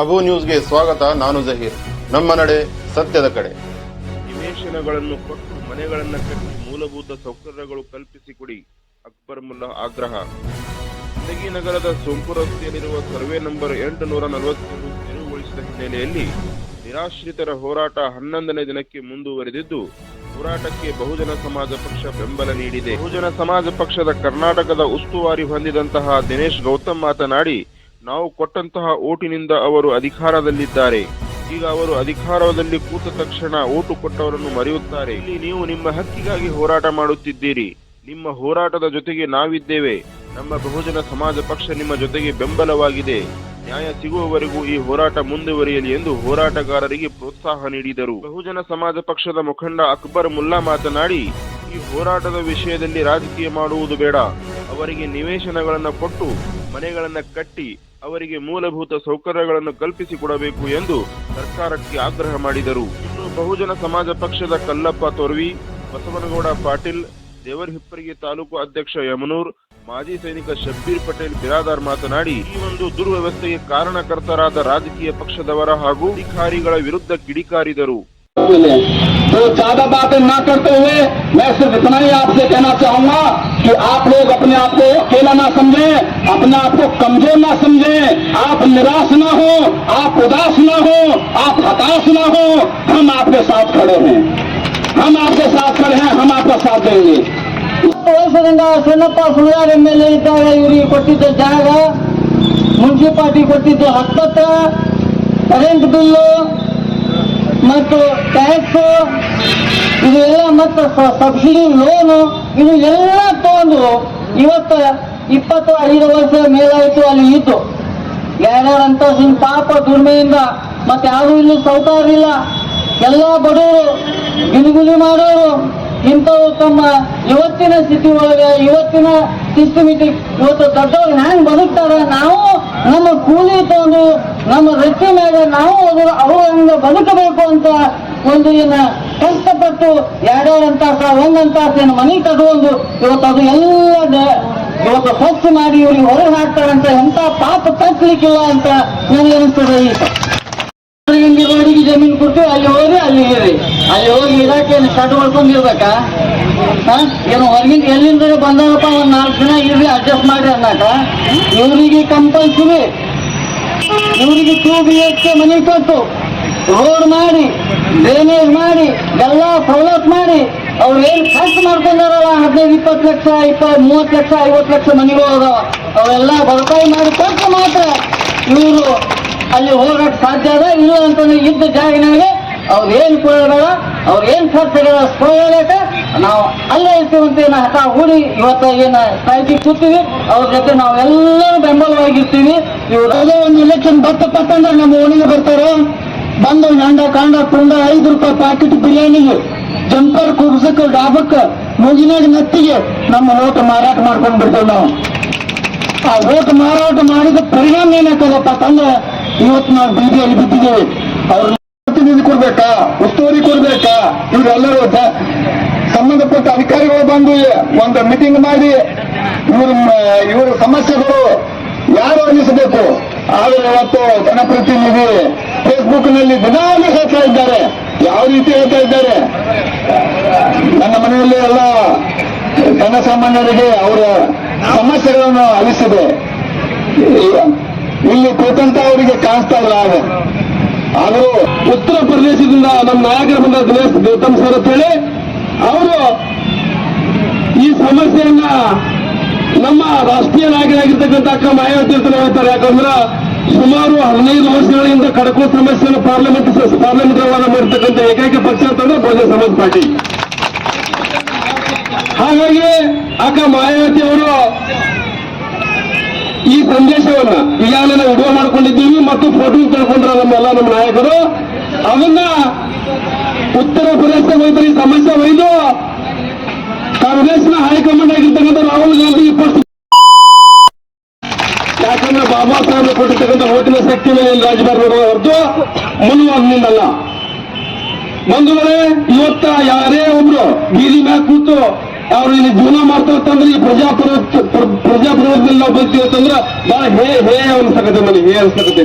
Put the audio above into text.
ಅಬು ನ್ಯೂಸ್ಗೆ ಸ್ವಾಗತ, ನಾನು ಜಹೀರ್. ನಮ್ಮ ನಡೆ ಸತ್ಯದ ಕಡೆ. ನಿವೇಶನಗಳನ್ನು ಕೊಟ್ಟು ಮನೆಗಳನ್ನು ಕಟ್ಟಿ ಮೂಲಭೂತ ಸೌಕರ್ಯಗಳು ಕಲ್ಪಿಸಿಕೊಡಿ ಅಕ್ಬರ್ ಮುಲ್ಲಾ ಆಗ್ರಹ. ಸಿಂದಗಿ ನಗರದ ಸೋಂಪು ರಸ್ತೆಯಲ್ಲಿರುವ ಸರ್ವೆ ನಂಬರ್ ಎಂಟು ನೂರ ನಲವತ್ತೊಂದು ತೆರವುಗೊಳಿಸಿದ ಹಿನ್ನೆಲೆಯಲ್ಲಿ ನಿರಾಶ್ರಿತರ ಹೋರಾಟ ಹನ್ನೊಂದನೇ ದಿನಕ್ಕೆ ಮುಂದುವರೆದಿದ್ದು, ಹೋರಾಟಕ್ಕೆ ಬಹುಜನ ಸಮಾಜ ಪಕ್ಷ ಬೆಂಬಲ ನೀಡಿದೆ. ಬಹುಜನ ಸಮಾಜ ಪಕ್ಷದ ಕರ್ನಾಟಕದ ಉಸ್ತುವಾರಿ ಹೊಂದಿದಂತಹ ದಿನೇಶ್ ಗೌತಮ್ ಮಾತನಾಡಿ ನಾವು ಕೊಟ್ಟಂತಹ ಓಟಿನಿಂದ ಅವರು ಅಧಿಕಾರದಲ್ಲಿದ್ದಾರೆ. ಈಗ ಅವರು ಅಧಿಕಾರದಲ್ಲಿ ಕೂತ ತಕ್ಷಣ ಓಟು ಕೊಟ್ಟವರನ್ನು ಮರೆಯುತ್ತಾರೆ. ಇಲ್ಲಿ ನೀವು ನಿಮ್ಮ ಹಕ್ಕಿಗಾಗಿ ಹೋರಾಟ ಮಾಡುತ್ತಿದ್ದೀರಿ. ನಿಮ್ಮ ಹೋರಾಟದ ಜೊತೆಗೆ ನಾವಿದ್ದೇವೆ. ನಮ್ಮ ಬಹುಜನ ಸಮಾಜ ಪಕ್ಷ ನಿಮ್ಮ ಜೊತೆಗೆ ಬೆಂಬಲವಾಗಿದೆ. ನ್ಯಾಯ ಸಿಗುವವರೆಗೂ ಈ ಹೋರಾಟ ಮುಂದುವರಿಯಲಿ ಎಂದು ಹೋರಾಟಗಾರರಿಗೆ ಪ್ರೋತ್ಸಾಹ ನೀಡಿದರು. ಬಹುಜನ ಸಮಾಜ ಪಕ್ಷದ ಮುಖಂಡ ಅಕ್ಬರ್ ಮುಲ್ಲಾ ಮಾತನಾಡಿ, ಈ ಹೋರಾಟದ ವಿಷಯದಲ್ಲಿ ರಾಜಕೀಯ ಮಾಡುವುದು ಬೇಡ. ಅವರಿಗೆ ನಿವೇಶನಗಳನ್ನು ಕೊಟ್ಟು ಮನೆಗಳನ್ನು ಕಟ್ಟಿ ಅವರಿಗೆ ಮೂಲಭೂತ ಸೌಕರ್ಯಗಳನ್ನು ಕಲ್ಪಿಸಿಕೊಡಬೇಕು ಎಂದು ಸರ್ಕಾರಕ್ಕೆ ಆಗ್ರಹ ಮಾಡಿದರು. ಇನ್ನು ಬಹುಜನ ಸಮಾಜ ಪಕ್ಷದ ಕಲ್ಲಪ್ಪ ತೊರ್ವಿ, ಬಸವನಗೌಡ ಪಾಟೀಲ್ ದೇವರಹಿಪ್ಪರಿಗೆ ತಾಲೂಕು ಅಧ್ಯಕ್ಷ ಯಮನೂರ್, ಮಾಜಿ ಸೈನಿಕ ಶಬ್ಬೀರ್ ಪಟೇಲ್, ಬಿರಾದಾರ್ ಮಾತನಾಡಿ, ಈ ಒಂದು ದುರ್ವ್ಯವಸ್ಥೆಗೆ ಕಾರಣಕರ್ತರಾದ ರಾಜಕೀಯ ಪಕ್ಷದವರ ಹಾಗೂ ಅಧಿಕಾರಿಗಳ ವಿರುದ್ಧ ಕಿಡಿಕಾರಿದರು. तो ज्यादा बातें ना करते हुए मैं सिर्फ इतना ही आपसे कहना चाहूंगा कि आप लोग अपने आप को अकेला ना समझें अपने आप को कमजोर ना समझें आप निराश ना हो आप उदास ना हो आप हताश ना हो हम आपके साथ खड़े हैं हम आपके साथ खड़े हैं हम आपका साथ देंगे ವರ್ಷದಿಂದ ಸಣ್ಣಪ್ಪ ಸುಳ್ಯಾರ್ ಎಮ್ ಎಲ್ ಎ ಇದ್ದಾಗ ಇವರಿಗೆ ಕೊಟ್ಟಿದ್ದ ಜಾಗ ಮುನ್ಸಿಪಾಲ್ಟಿ ಕೊಟ್ಟಿದ್ದು ಹತ್ತತ್ರ ಕರೆಂಟ್ ಬಿಲ್ಲು ಮತ್ತು ಟ್ಯಾಕ್ಸ್ ಇದೆಲ್ಲ ಮತ್ತು ಸಬ್ಸಿಡಿ ಲೋನು ಇದು ಎಲ್ಲ ತಗೊಂಡು ಇವತ್ತು ಇಪ್ಪತ್ತು ಐದು ವರ್ಷ ಮೇಲಾಯಿತು ಅಲ್ಲಿ ಇತ್ತು ಯಾರ್ಯಾರ ಸಿಂಗ್ ಪಾಪ ದುರ್ಮೆಯಿಂದ ಮತ್ತೆ ಯಾರು ಇಲ್ಲಿ ಸೌಕಾರಿಲ್ಲ ಎಲ್ಲ ಬಡವರು, ಗಿಲಿಗುಲಿ ಮಾಡೋರು. ಇಂಥವು ತಮ್ಮ ಇವತ್ತಿನ ಸ್ಥಿತಿ ಒಳಗೆ, ಇವತ್ತಿನ ಸಿಸ್ಟಮಿಟಿಕ್ ಇವತ್ತು ದೊಡ್ಡವ್ರು ಹ್ಯಾಂಗ್ ಬದುಕ್ತಾರ? ನಾವು ನಮ್ಮ ಕೂಲಿ ತಗೊಂಡು ನಮ್ಮ ರೊಟ್ಟಿ ಮ್ಯಾಗ ನಾವು ಅದು ಅವರು ಹಂಗ ಬದುಕಬೇಕು ಅಂತ ಒಂದು ಏನ ಕಷ್ಟಪಟ್ಟು ಎರಡೆರಡು ಅಂತಾಸ ಒಂದಂತ ಮನೆ ಏನು ತಗೊಂಡು ಇವತ್ತು ಅದು ಎಲ್ಲ ಇವತ್ತು ಸ್ವಚ್ಛ ಮಾಡಿ ಇವ್ರಿಗೆ ಹೊರಗೆ ಹಾಕ್ತಾರಂತ ಎಂತ ಪಾಪ ತಕ್ಕಲಿಕ್ಕಿಲ್ಲ ಅಂತ ನನಗೆ ಅನಿಸ್ತದೆ ಇಲ್ಲಿ ಜಮೀನು ಕೊಟ್ಟು ಅಲ್ಲಿ ಹೋಗಿ ಅಲ್ಲಿ ಇರ್ರಿ. ಅಲ್ಲಿ ಹೋಗಿ ಇರಾಕೇನು ಕಟ್ ಮಾಡ್ಕೊಂಡಿರ್ಬೇಕಾ ಏನು ಹೊರಗಿಂದ ಎಲ್ಲಿಂದ ಬಂದಾರಪ್ಪ, ಒಂದು ನಾಲ್ಕು ದಿನ ಇರ್ಲಿ ಅಡ್ಜಸ್ಟ್ ಮಾಡಿ ಅನ್ನಾಕ ಇವರಿಗೆ ಕಂಪಲ್ಸರಿ ಇವರಿಗೆ ಟೂ ಬಿ ಎಚ್ ಮನೆ ಕೊಟ್ಟು ರೋಡ್ ಮಾಡಿ ಡ್ರೈನೇಜ್ ಮಾಡಿ, ಎಲ್ಲ ಸವಲತ್ತು ಮಾಡಿ, ಅವ್ರು ಏನು ಖರ್ಚು ಮಾಡ್ಕೊಂಡಾರಲ್ಲ, ಹದಿನೈದು, ಇಪ್ಪತ್ತು ಲಕ್ಷ, ಇಪ್ಪತ್ತು, ಮೂವತ್ತು ಲಕ್ಷ, ಐವತ್ತು ಲಕ್ಷ ಮನೆಗಳು ಅದಾವ. ಅವೆಲ್ಲ ಭರಪಾಯಿ ಮಾಡಿ ಕೊಟ್ಟು ಮಾತ್ರ ಇವರು ಅಲ್ಲಿ ಹೋಗಕ್ಕೆ ಸಾಧ್ಯ ಅದ, ಇಲ್ಲ ಅಂತಂದ್ರೆ ಇದ್ದ ಜಾಗಿನಾಗೆ ಅವ್ರು ಏನ್ ಕೊಡೋಣ ಅವ್ರು ಏನ್ ಖರ್ಚಾಗ ಸ್ಕೋಯಕ ನಾವು ಅಲ್ಲೇ ಇರ್ತೀವಿ ಅಂತ ಏನ ಹಠ ಹೂಡಿ ಇವತ್ತ ಏನ ಸಾಹಿತಿ ಕೂತೀವಿ, ಅವ್ರ ಜೊತೆ ನಾವೆಲ್ಲರೂ ಬೆಂಬಲವಾಗಿರ್ತೀವಿ. ಇವ್ರು ಅದೇ ಒಂದು ಇಲೆಕ್ಷನ್ ಬರ್ತಪ್ಪ ಅಂತಂದ್ರೆ ನಮ್ಮ ಓಣಿಗೆ ಬರ್ತಾರೆ? ಬಂದು ನಂಡ, ಕಾಂಡ ತುಂಡ ಐದು ರೂಪಾಯಿ ಪ್ಯಾಕೆಟ್ ಬಿರಿಯಾನಿಗೆ, ಜಂಪರ್ ಕುಬ್ಸಕ್ಕೆ ಡಾಬಕ್ಕೆ ಮುಗಿನಾಗ ನತ್ತಿಗೆ ನಮ್ಮ ಓಟ್ ಮಾರಾಟ ಮಾಡ್ಕೊಂಡು ಬಿಡ್ತೇವೆ ನಾವು. ಆ ಓಟ್ ಮಾರಾಟ ಮಾಡಿದ ಪರಿಣಾಮ ಏನಾಗ್ತದಪ್ಪ ಅಂತಂದ್ರೆ, ಇವತ್ತು ನಾವು ಬೀದಿಯಲ್ಲಿ ಬಿದ್ದಿದ್ದೇವೆ. ಅವ್ರ ಪ್ರತಿನಿಧಿ ಕೊಡ್ಬೇಕಾ? ಉಸ್ತುವಾರಿ ಕೊಡ್ಬೇಕಾ? ಇವರೆಲ್ಲರೂ ಸಂಬಂಧಪಟ್ಟ ಅಧಿಕಾರಿಗಳು ಬಂದು ಒಂದು ಮೀಟಿಂಗ್ ಮಾಡಿ ಇವ್ರ, ಇವರ ಸಮಸ್ಯೆಗಳು ಯಾರು ಅನ್ನಿಸಬೇಕು ಆದರೆ ಇವತ್ತು ಜನಪ್ರತಿನಿಧಿ ಫೇಸ್ಬುಕ್ನಲ್ಲಿ ದಿನಾಲೂ ಹೇಳ್ತಾ ಇದ್ದಾರೆ. ಯಾವ ರೀತಿ ಹೇಳ್ತಾ ಇದ್ದಾರೆ? ನನ್ನ ಮನೆಯಲ್ಲಿ ಎಲ್ಲ ಜನಸಾಮಾನ್ಯರಿಗೆ ಅವರ ಸಮಸ್ಯೆಗಳನ್ನು ಅಲಿಸಿದೆ. ಇಲ್ಲಿ ಕೂತಂತ ಅವರಿಗೆ ಕಾಣಿಸ್ತಾ ಇಲ್ಲ ಆದರೂ ಉತ್ತರ ಪ್ರದೇಶದಿಂದ ನಮ್ಮ ನಾಯಕರ ಬಂದ ದಿನೇಶ್ ಗೌತಮ್ ಸರ್ ಅಂತ ಹೇಳಿ, ಅವರು ಈ ಸಮಸ್ಯೆಯನ್ನ ನಮ್ಮ ರಾಷ್ಟ್ರೀಯ ನಾಯಕರಾಗಿರ್ತಕ್ಕಂಥ ಅಕ್ಕ ಮಾಯಾವತಿ ಅಂತ ಹೇಳ್ತಾರೆ. ಯಾಕಂದ್ರೆ ಸುಮಾರು ಹದಿನೈದು ವರ್ಷಗಳಿಂದ ಕಡಕೋ ಸಮಸ್ಯೆಯನ್ನು ಪಾರ್ಲಿಮೆಂಟ್ ಪಾರ್ಲಿಮೆಂಟ್ ಮಾಡಿರ್ತಕ್ಕಂಥ ಏಕೈಕ ಪಕ್ಷ ಅಂತಂದ್ರೆ ಬಹುಜನ ಸಮಾಜ ಪಾರ್ಟಿ. ಹಾಗಾಗಿ ಅಕ್ಕ ಮಾಯಾವತಿ ಅವರು ಸಂದೇಶವನ್ನ ಈಗಾಗಲೇ ನಾವು ವಿಡಿಯೋ ಮಾಡ್ಕೊಂಡಿದ್ದೀವಿ ಮತ್ತು ಫೋಟೋ ತಿಳ್ಕೊಂಡ್ರ ನಮ್ಮೆಲ್ಲ ನಮ್ಮ ನಾಯಕರು. ಅದನ್ನ ಉತ್ತರ ಪ್ರದೇಶ ವೈದ್ಯರು ಈ ಸಮಸ್ಯೆ ಒಯ್ದು ಕಾಂಗ್ರೆಸ್ನ ಹೈಕಮಾಂಡ್ ಆಗಿರ್ತಕ್ಕಂಥ ರಾಹುಲ್ ಗಾಂಧಿ ಫಸ್ಟ್ ಯಾಕಂದ್ರೆ ಬಾಬಾ ಸಾಹೇಬ್ ಕೊಟ್ಟಿರ್ತಕ್ಕಂಥ ಓಟಿನ ಶಕ್ತಿ ಮೇಲೆ ರಾಜಭಾರ ಹೊರತು ಮುನ್ನುವಂದಿನಲ್ಲ ಮುಂದುವರೆ ಇವತ್ತ ಯಾರೇ ಒಬ್ರು ಬೀದಿ ಮ್ಯಾಗ ಕೂತು ಅವ್ರು ಇಲ್ಲಿ ಜೀವನ ಮಾಡ್ತಾರಂತಂದ್ರೆ ಈ ಪ್ರಜಾಪ್ರಭುತ್ವ ಅಂತಂದ್ರೆ ಬಹಳ ಹೇ ಹೇ ಅನ್ಸಕತ್ತೆ ನನಗೆ ಹೇ ಅನ್ಸಕತ್ತೆ